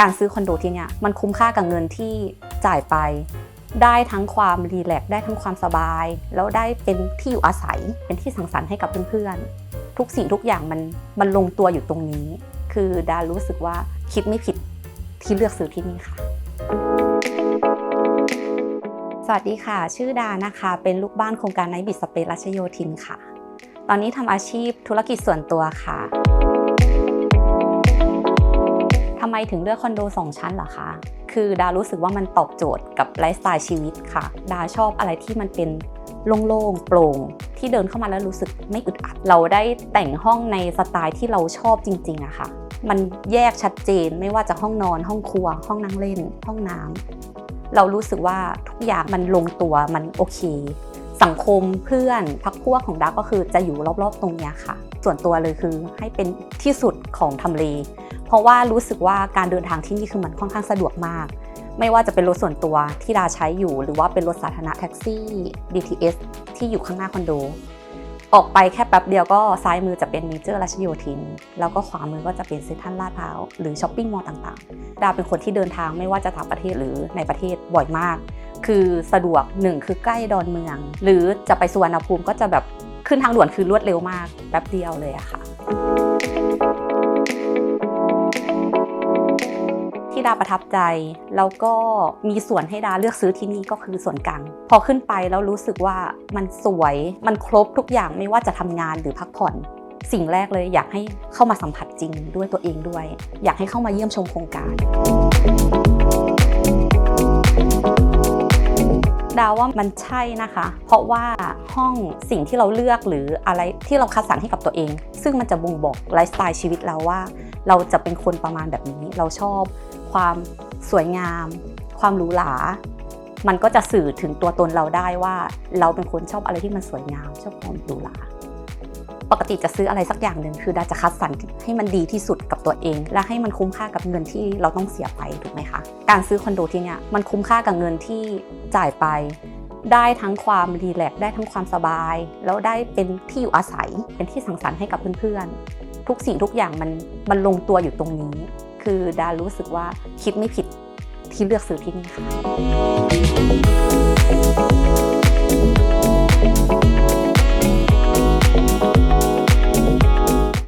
การซื้อคอนโดที่เนี่ยมันคุ้มค่ากับเงินที่จ่ายไป ได้ทั้งความรีแลกซ์ได้ทั้งความสบาย แล้วได้เป็นที่อยู่อาศัยเป็นที่สังสรรค์ให้กับเพื่อนๆ ทุกสิ่งทุกอย่างมันมันลงตัวอยู่ตรงนี้ คือดารู้สึกว่าคิดไม่ผิดที่เลือกซื้อที่นี่ค่ะ สวัสดีค่ะ ชื่อดานะคะ เป็นลูกบ้านโครงการไนบิสเปซรัชโยธินค่ะ ตอนนี้ทำอาชีพธุรกิจส่วนตัวค่ะ ทำไมถึงเลือกคอนโด 2 ชั้นเหรอคะ คือดารู้สึกว่ามันตอบโจทย์กับไลฟ์สไตล์ชีวิตค่ะ ดาชอบอะไรที่มันเป็นโล่งๆโปร่งที่เดินเข้ามาแล้วรู้สึกไม่อึดอัด เราได้แต่งห้องในสไตล์ที่เราชอบจริงๆอะค่ะ มันแยกชัดเจนไม่ว่าจะห้องนอนห้องครัว ห้องนั่งเล่น ห้องน้ำเรารู้สึกว่าทุกอย่างมันลงตัวมันโอเค สังคมเพื่อนพักพวกของดาก็คือจะอยู่รอบๆตรงนี้ค่ะ ส่วนตัวเลยคือให้เป็นที่สุดของทำเล เพราะว่ารู้สึกว่าการเดินทางที่นี่คือมันค่อนข้างสะดวกมาก ไม่ว่าจะเป็นรถส่วนตัวที่ดาใช้อยู่ หรือว่าเป็นรถสาธารณะแท็กซี่ BTS ที่อยู่ข้างหน้าคอนโด ออกไปแค่แป๊บเดียวก็ซ้ายมือจะเป็นเมเจอร์รัชโยธิน แล้วก็ขวามือก็จะเป็นเซ็นทรัลลาดพร้าวหรือช้อปปิ้งมอลล์ต่างๆ ดาเป็นคนที่เดินทางไม่ว่าจะต่างประเทศหรือในประเทศบ่อยมาก คือสะดวกหนึ่งคือใกล้ดอนเมือง หรือจะไปสุวรรณภูมิก็จะแบบขึ้นทางด่วนคือรวดเร็วมากแป๊บเดียวเลยอะค่ะ ที่ดาประทับใจ แล้วก็มีส่วนให้ดาเลือกซื้อที่นี่ก็คือส่วนกลางพอขึ้นไปแล้วรู้สึกว่ามันสวยมันครบทุกอย่างไม่ว่าจะทำงานหรือพักผ่อน สิ่งแรกเลยอยากให้เข้ามาสัมผัสจริงด้วยตัวเองด้วย อยากให้เข้ามาเยี่ยมชมโครงการดาวว่ามันใช่นะคะ เพราะว่าห้องสิ่งที่เราเลือกหรืออะไรที่เราคัดสรรให้กับตัวเอง ซึ่งมันจะบ่งบอกไลฟ์สไตล์ชีวิตเราว่า เราจะเป็นคนประมาณแบบนี้ เราชอบ ความสวยงาม ความหรูหรา มันก็จะสื่อถึงตัวตนเราได้ว่า เราเป็นคนชอบอะไรที่มันสวยงาม ชอบความหรูหราปกติจะซื้ออะไรสักอย่างหนึ่งคือดาจะคัดสรรให้มันดีที่สุดกับตัวเอง และให้มันคุ้มค่ากับเงินที่เราต้องเสียไปถูกไหมคะการซื้อคอนโดที่เนี่ยมันคุ้มค่ากับเงินที่จ่ายไป ได้ทั้งความรีแลกได้ทั้งความสบาย แล้วได้เป็นที่อยู่อาศัยเป็นที่สังสรรค์ให้กับเพื่อนๆทุกสิ่งทุกอย่างมันมันลงตัวอยู่ตรงนี้ คือดารู้สึกว่าคิดไม่ผิดที่เลือกซื้อที่นี่ค่ะ